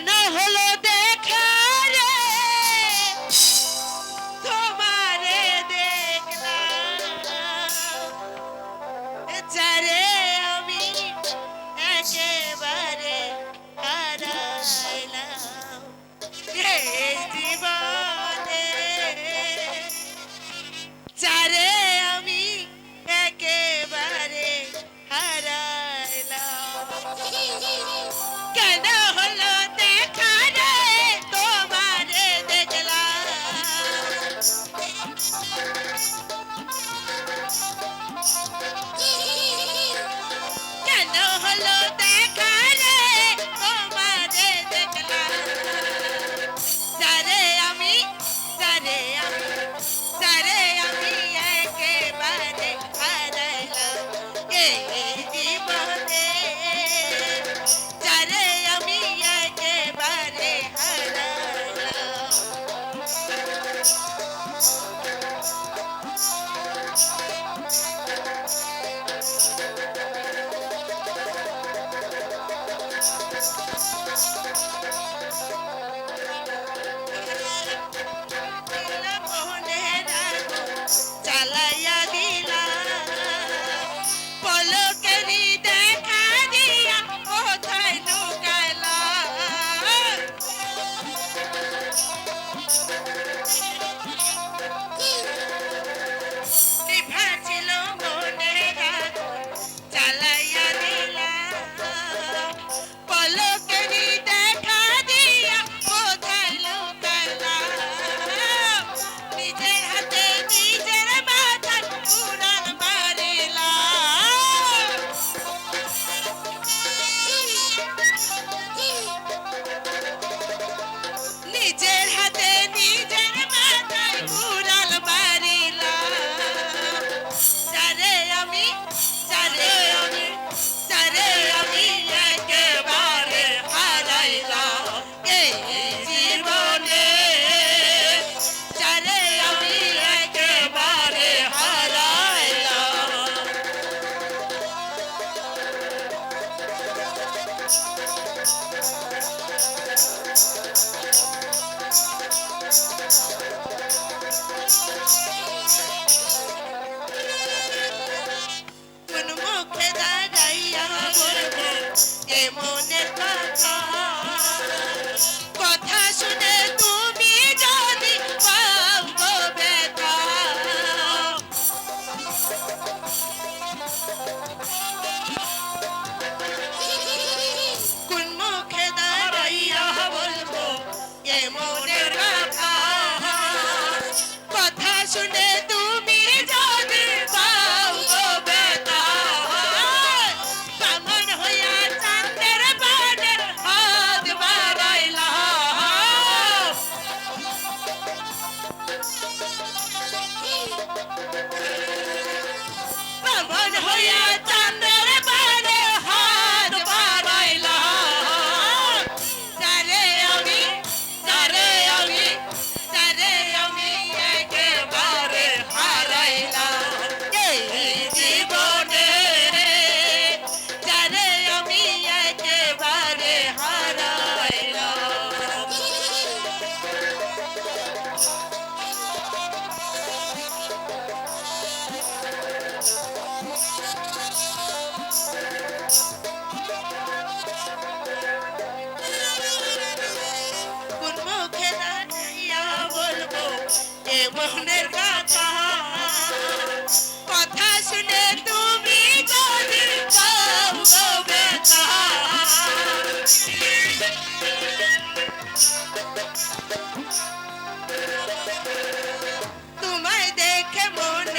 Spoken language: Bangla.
কেন হলো I la la Ben Babam hayatımda কথা। শুনে তুমি যদি কবে তোমায় দেখে মন